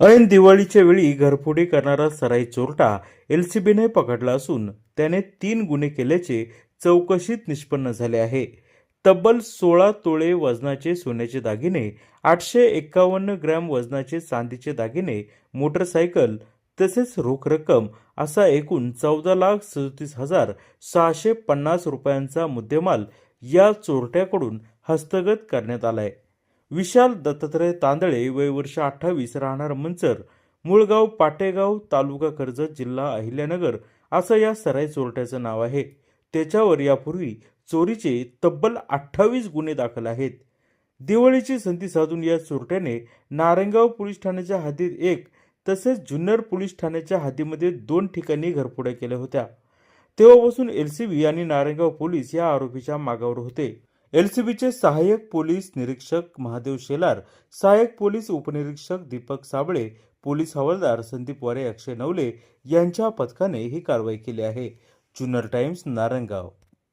ऐन दिवाळीच्या वेळी घरफोडी करणारा सराई चोरटा एल सी बीने पकडला असून त्याने तीन गुन्हे केल्याचे चौकशीत निष्पन्न झाले आहे. तब्बल सोळा तोळे वजनाचे सोन्याचे दागिने आठशे एक्कावन्न ग्रॅम वजनाचे चांदीचे दागिने मोटरसायकल तसेच रोख रक्कम असा एकूण चौदा लाख सदतीस हजार सहाशे पन्नास रुपयांचा मुद्देमाल या चोरट्याकडून हस्तगत करण्यात आलाय. विशाल दत्तात्रय तांदळे वय वर्ष अठ्ठावीस राहणार मंचर मुळगाव पाटेगाव तालुका कर्जत जिल्हा अहिल्यानगर असं या सराई चोरट्याचं नाव आहे. त्याच्यावर यापूर्वी चोरीचे तब्बल अठ्ठावीस गुन्हे दाखल आहेत. दिवाळीची संधी साधून या चोरट्याने नारायणगाव पोलीस ठाण्याच्या हद्दीत एक तसेच जुन्नर पोलीस ठाण्याच्या हद्दीमध्ये दोन ठिकाणी घरफोड्या केल्या होत्या. तेव्हापासून बी आणि नारायणगाव पोलीस या आरोपीच्या मागावर होते. एलसीबीचे सहाय्यक पोलीस निरीक्षक महादेव शेलार सहाय्यक पोलीस उपनिरीक्षक दीपक साबळे पोलीस हवालदार संदीप वारे अक्षय नवले यांच्या पथकाने ही कारवाई केली आहे. जुन्नर टाइम्स नारायणगाव